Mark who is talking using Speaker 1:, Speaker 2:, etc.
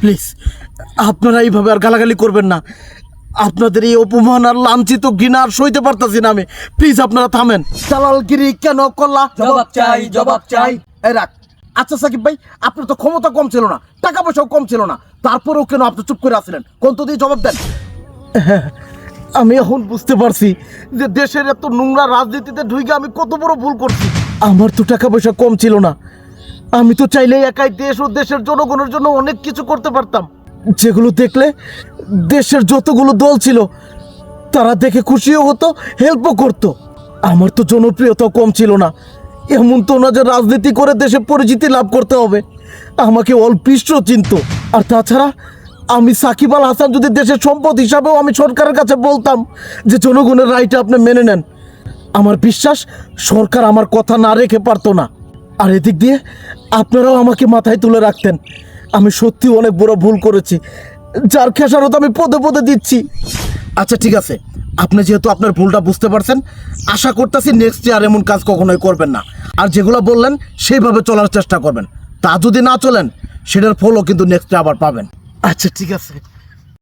Speaker 1: Please আপনারা এইভাবে আর গালাগালি করবেন না। আপনাদের এই অপমান আর লাঞ্ছিত ঘৃণা আর সইতে পারতাছি না আমি। প্লিজ আপনারা থামেন। দালালগিরি কেন করলা?
Speaker 2: জবাব চাই, জবাব চাই।
Speaker 1: এই রাখ। আচ্ছা সাকিব ভাই আপনার তো ক্ষমতা কম ছিল না। টাকা পয়সাও কম ছিল না। তারপরেও কেন আপনি চুপ করে আসলেন কোন তো দিয়ে জবাব দেন। হ্যাঁ, আমি এখন বুঝতে পারছি যে দেশের এত নোংরা রাজনীতিতে ঢুকে আমি কত বড় ভুল করছি। আমার তো টাকা পয়সা কম ছিল না। আমি তো চাইলে একাই দেশ ও দেশের জনগণের জন্য অনেক কিছু করতে পারতাম। যেগুলো দেখলে দেশের যতগুলো দল ছিল, তারা দেখে খুশিও হতো হেল্পও করতো। আমার তো জনপ্রিয়তাও কম ছিল না। এমন তো না যে রাজনীতি করে দেশে পরিচিতি লাভ করতে হবে। আমাকে অল্পিষ্ট চিনত। আর তাছাড়া আমি সাকিব আল হাসান যদি দেশের সম্পদ হিসাবেও আমি সরকারের কাছে বলতাম যে জনগণের রায়টা আপনি মেনে নেন আমার বিশ্বাস, সরকার আমার কথা না রেখে পারতো না। আর এদিক দিয়ে আপনারাও আমাকে মাথায় তুলে রাখতেন। আমি সত্যি অনেক বড় ভুল করেছি, যার খেসারত আমি পদে পদে দিচ্ছি। আচ্ছা ঠিক আছে। আপনি যেহেতু আপনার ভুলটা বুঝতে পারছেন, আশা করতেছি নেক্সট ইয়ার এমন কাজ কখনোই করবেন না। আর যেগুলো বললেন, সেইভাবে চলার চেষ্টা করবেন। তা যদি না চলেন, সেটার ফলও কিন্তু নেক্সট আবার পাবেন। আচ্ছা ঠিক আছে।